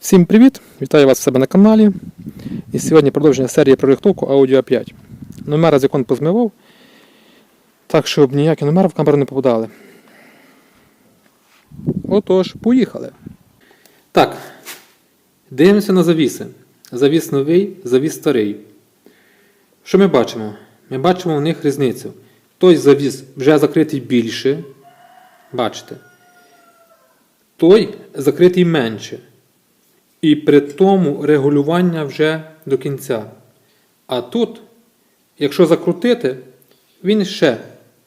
Всім привіт! Вітаю вас в себе на каналі. І сьогодні продовження серії про рихтовку Audio 5. Номера з вікон позмивав, так щоб ніякі номери в камеру не попадали. Отож, поїхали. Так, дивимося на завіси. Завіс новий, завіс старий. Що ми бачимо? Ми бачимо в них різницю. Той завіс вже закритий більше. Бачите? Той закритий менше. І при тому регулювання вже до кінця. А тут, якщо закрутити, він ще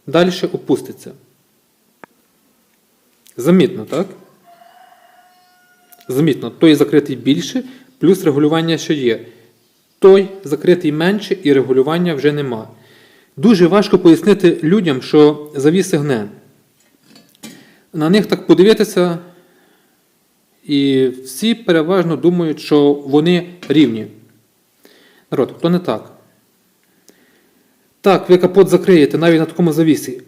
далі опуститься. Замітно, так? Замітно, той закритий більше, плюс регулювання ще є. Той закритий менше і регулювання вже нема. Дуже важко пояснити людям, що завіси гне. На них так подивитися. І всі переважно думають, що вони рівні. Народ, то не так. Так, ви капот закриєте навіть на такому завісі.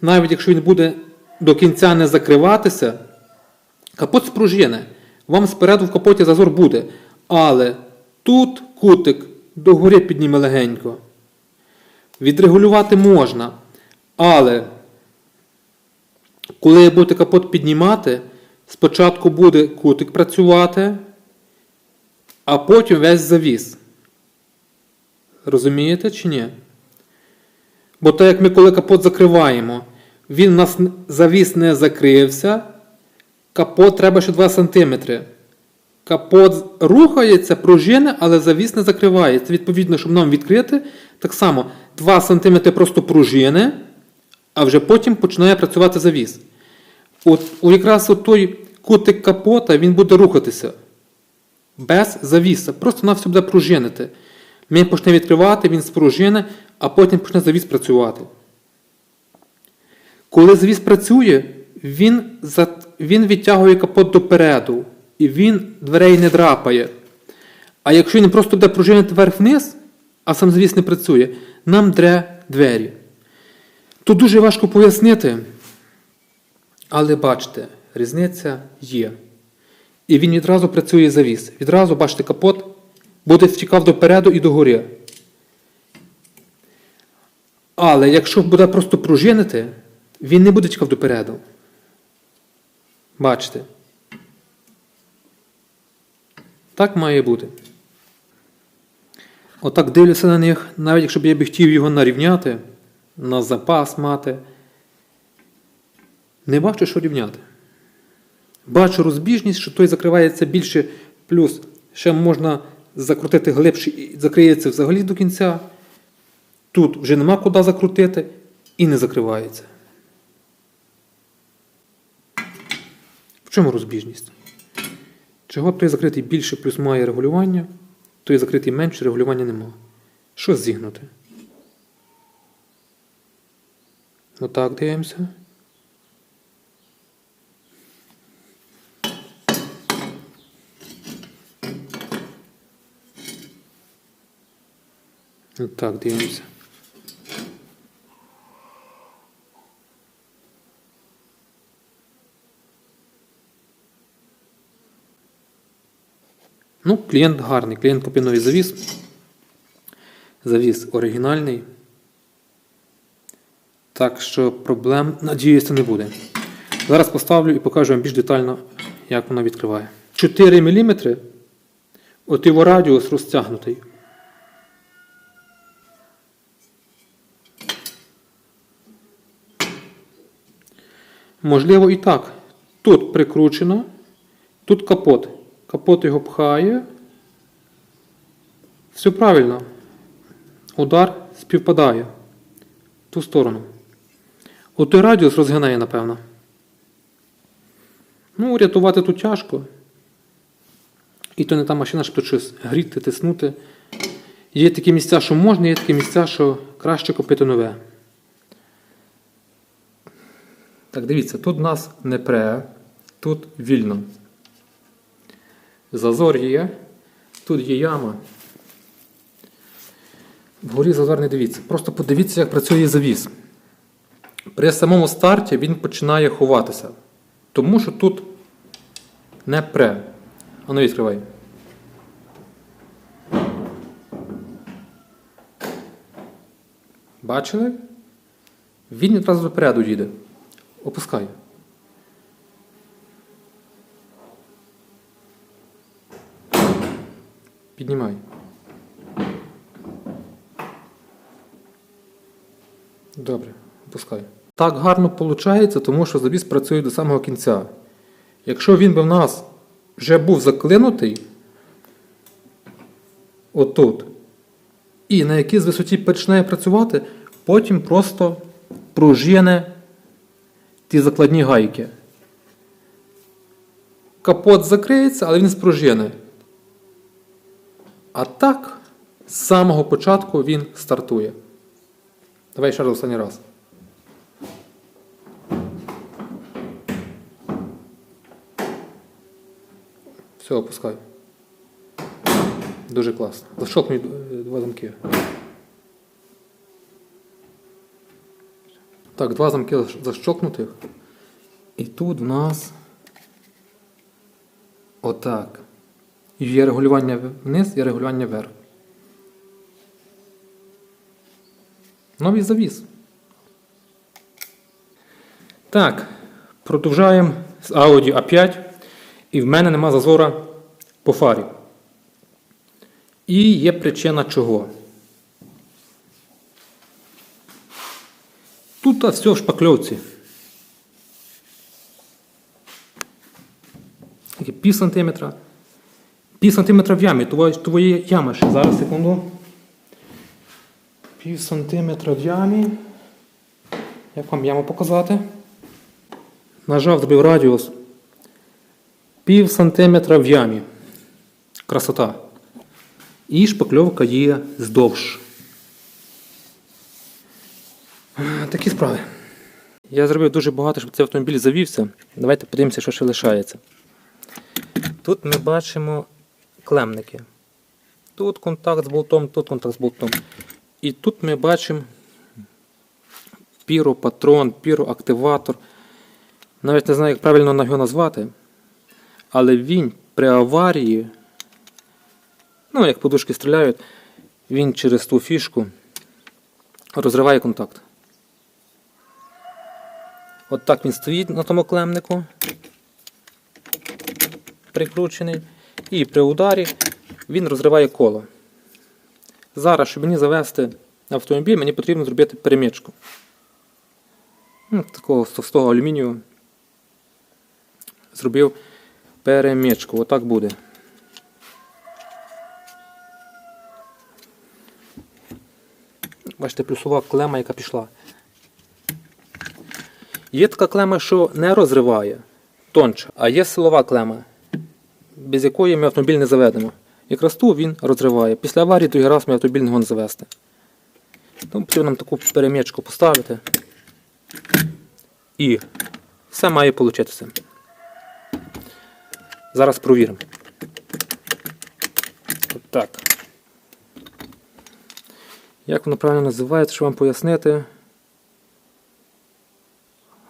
Навіть якщо він буде до кінця не закриватися, капот спружине. Вам спереду в капоті зазор буде. Але тут кутик догори підніме легенько. Відрегулювати можна. Але коли будете капот піднімати, спочатку буде кутик працювати, а потім весь завіс. Розумієте чи ні? Бо так як ми коли капот закриваємо, він у нас завіс не закрився, капот треба ще 2 см. Капот рухається, пружине, але завіс не закривається. Відповідно, щоб нам відкрити, так само 2 см просто пружини, а вже потім починає працювати завіс. От, якраз от той кутик капота він буде рухатися без завіса. Просто на все буде пружинити. Він почне відкривати, він спружине, а потім почне завіс працювати. Коли завіс працює, він, він відтягує капот допереду, і він дверей не драпає. А якщо він просто буде пружинити вверх-вниз, а сам завіс не працює, нам дре двері. Тут дуже важко пояснити. Але бачите, різниця є. І він відразу працює завіс. Відразу, бачите, капот буде втікав допереду і догори. Але якщо буде просто пружинити, він не буде тікав допереду. Бачите? Так має бути. Отак дивлюся на них, навіть якщо б я б хотів його нарівняти, на запас мати. Не бачу, що рівняти. Бачу розбіжність, що той закривається більше, плюс ще можна закрутити глибше і закриється взагалі до кінця. Тут вже нема куди закрутити і не закривається. В чому розбіжність? Чого той закритий більше плюс має регулювання, той закритий менше регулювання нема. Що зігнути? Отак дивимося. Так, дивимося. Ну, клієнт гарний. Клієнт купив завіс. Завіс оригінальний. Так що проблем, надіюся, не буде. Зараз поставлю і покажу вам більш детально, як вона відкриває. 4 мм. От його радіус розтягнутий. Можливо і так. Тут прикручено, тут капот. Капот його пхає. Все правильно. Удар співпадає. В ту сторону. От той радіус розгинає, напевно. Ну, рятувати тут тяжко. І то не та машина, щоб тут щось гріти, тиснути. Є такі місця, що можна, є такі місця, що краще купити нове. Так, дивіться, тут у нас не пре, тут вільно. Зазор є, тут є яма. Вгорі зазор не дивіться. Просто подивіться, як працює завіс. При самому старті він починає ховатися. Тому що тут не пре. А ну відкривай. Бачили? Він відразу допереду їде. Опускай. Піднімай. Добре, опускай. Так гарно виходить, тому що завіс працює до самого кінця. Якщо він би в нас вже був заклинутий, отут, і на якійсь висоті починає працювати, потім просто пружине ті закладні гайки. Капот закриється, але він спружине. А так, з самого початку він стартує. Давай ще раз останній раз. Все, опускай. Дуже класно. Защолкнуй е, два замки. Так, два замки защ- защолкнутих. І тут в нас отак. Є регулювання вниз і регулювання вверх. Новий завіс. Так, продовжаємо з Audi A5. І в мене нема зазора по фарі. І є причина чого. Тут все в шпакльовці. Пів сантиметра. Пів сантиметра в ямі. Твоє, яма ще. Зараз секунду. Пів сантиметра в ямі. Як вам яму показати? Нажав, зробив радіус. Пів сантиметра в ямі. Красота. І шпакльовка є здовж. Е, Такі справи. Я зробив дуже багато, щоб цей автомобіль завівся. Давайте подивимося, що ще лишається. Тут ми бачимо клемники. Тут контакт з болтом, тут контакт з болтом. І тут ми бачимо піропатрон, піроактиватор. Навіть не знаю, як правильно його назвати. Але він при аварії, ну, як подушки стріляють, він через ту фішку розриває контакт. От так він стоїть на тому клемнику, прикручений, і при ударі він розриває коло. Зараз, щоб мені завести автомобіль, мені потрібно зробити перемічку. Ну, такого товстого алюмінію зробив перемічку. Отак буде. Бачите, плюсова клема, яка пішла. Є така клема, що не розриває тонче, а є силова клема, без якої ми автомобіль не заведемо. Якраз ту він розриває. Після аварії другий раз ми автомобіль не можемо завести. Тому потрібно нам таку перемічку поставити. І все має вийти. Зараз провіримо. От так. Як воно правильно називається, що вам пояснити?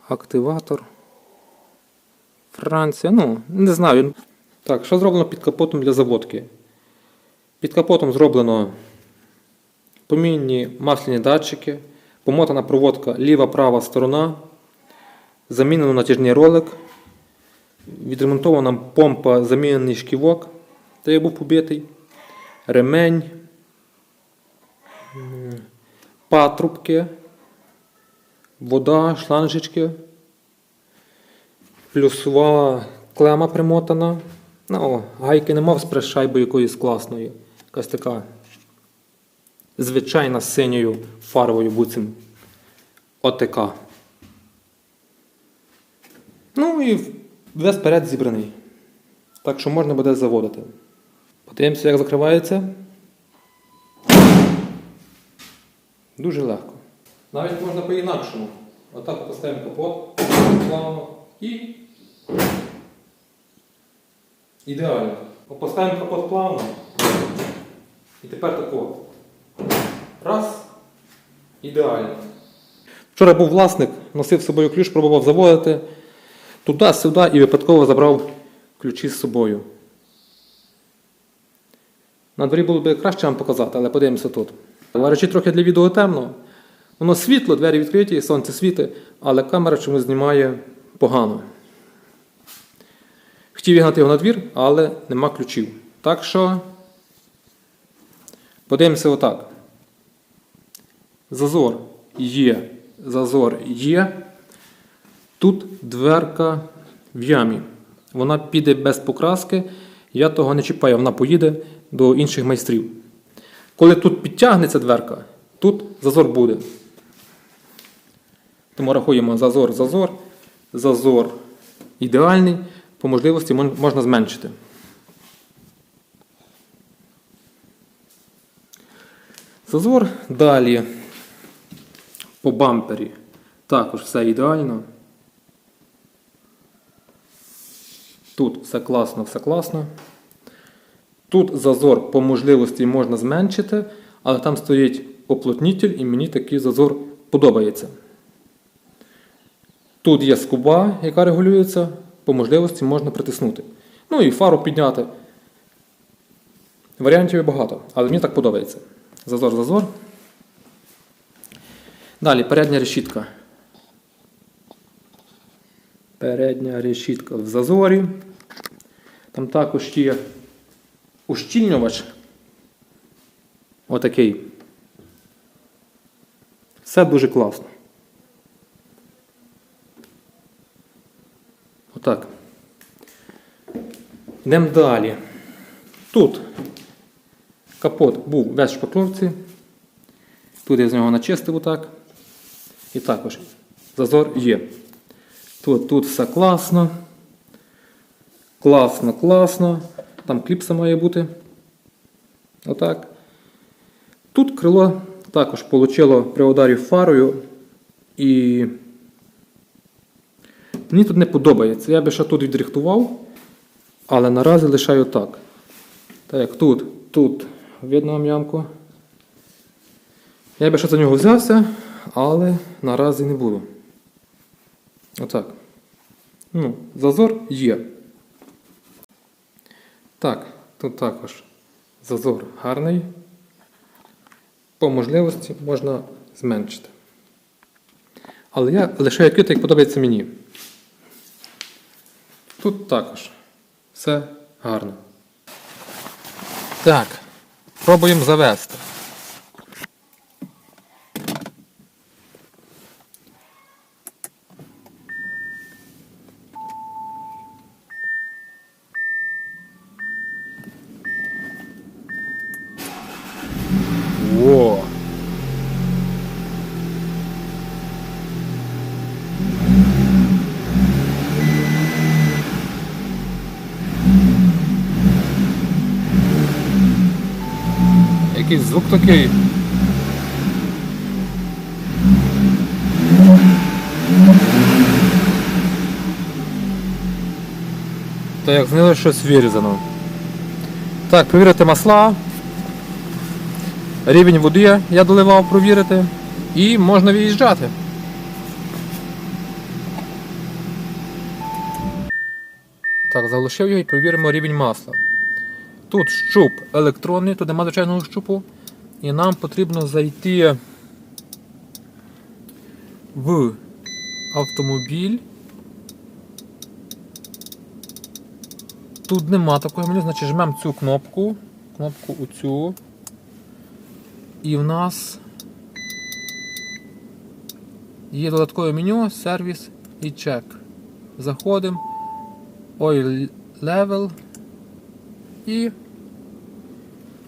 Активатор. Франція. Ну, не знаю. Так, що зроблено під капотом для заводки? Під капотом зроблено помінні масляні датчики, помотана проводка ліва-права сторона, замінено натяжний ролик, відремонтована помпа, замінений шківок, де я був побитий, ремень, патрубки, вода, шланжечки, плюсова клема примотана. Ну, гайки нема з пришайбою якоїсь класної. Якась така звичайна синьою фарбою буцім ОТК. Ну і весь перед зібраний. Так що можна буде заводити. Подивимося, як закривається. Дуже легко. Навіть можна по-інакшому. Отак поставимо капот плавно і. Ідеально. Поставимо капот плавно. І тепер тако. Раз. Ідеально. Вчора був власник, носив з собою ключ, пробував заводити туди-сюди і випадково забрав ключі з собою. На дворі було б краще вам показати, але подивимося тут. Варячи трохи для відео темно. Воно світло, двері відкриті, сонце світить, але камера чомусь знімає погано. Хотів вігнати його на двір, але нема ключів. Так що подивимося отак. Зазор є. Зазор є. Тут дверка в ямі. Вона піде без покраски. Я того не чіпаю, вона поїде до інших майстрів. Коли тут підтягнеться дверка, тут зазор буде. Тому рахуємо зазор, зазор, зазор ідеальний, по можливості можна зменшити. Зазор далі по бампері. Також все ідеально. Тут все класно, все класно. Тут зазор по можливості можна зменшити, але там стоїть оплотнітель і мені такий зазор подобається. Тут є скуба, яка регулюється, по можливості можна притиснути. Ну і фару підняти. Варіантів є багато, але мені так подобається. Зазор, зазор. Далі передня решітка. Передня решітка в зазорі. Там також є ущільнювач. Отакий. Все дуже класно. Отак. Йдемо далі. Тут капот був в шпакловці. Тут я з нього начистив отак. І також зазор є. Тут, тут все класно. Класно, класно. Там кліпса має бути. Отак. Тут крило також получило при ударі фарою. І мені тут не подобається. Я би ще тут відрихтував, але наразі лишаю так. Так тут, тут видно вам. Я би ще за нього взявся, але наразі не буду. Отак. Ну, зазор є. Так, тут також зазор гарний. По можливості можна зменшити. Але я лишаю квіти, як подобається мені. Тут також все гарно. Так, пробуємо завести. Якийсь звук такий. Та як знило щось вирізано. Так, перевірити масла. Рівень води я доливав провірити. І можна виїжджати. Так, залишив його і провіримо рівень масла. Тут щуп електронний, тут немає звичайного щупу. І нам потрібно зайти в автомобіль. Тут нема такого меню, значить жмемо цю кнопку, кнопку оцю. І в нас є додаткове меню, сервіс і чек. Заходимо. Oil level і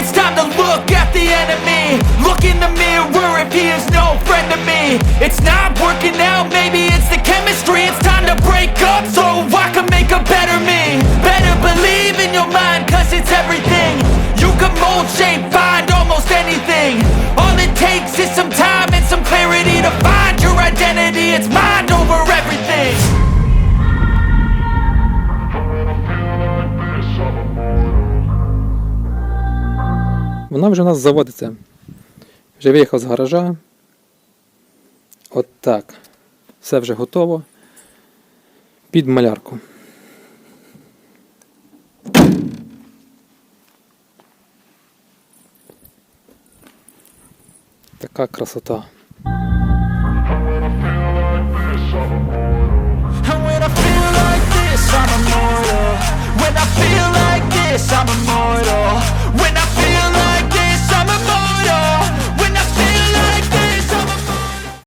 It's time to look at the enemy. Look in the mirror if he is no friend to me. It's not working Вона вже у нас заводиться. Вже виїхав з гаража. От так. Все вже готово. Під малярку. Така красота. I'm immortal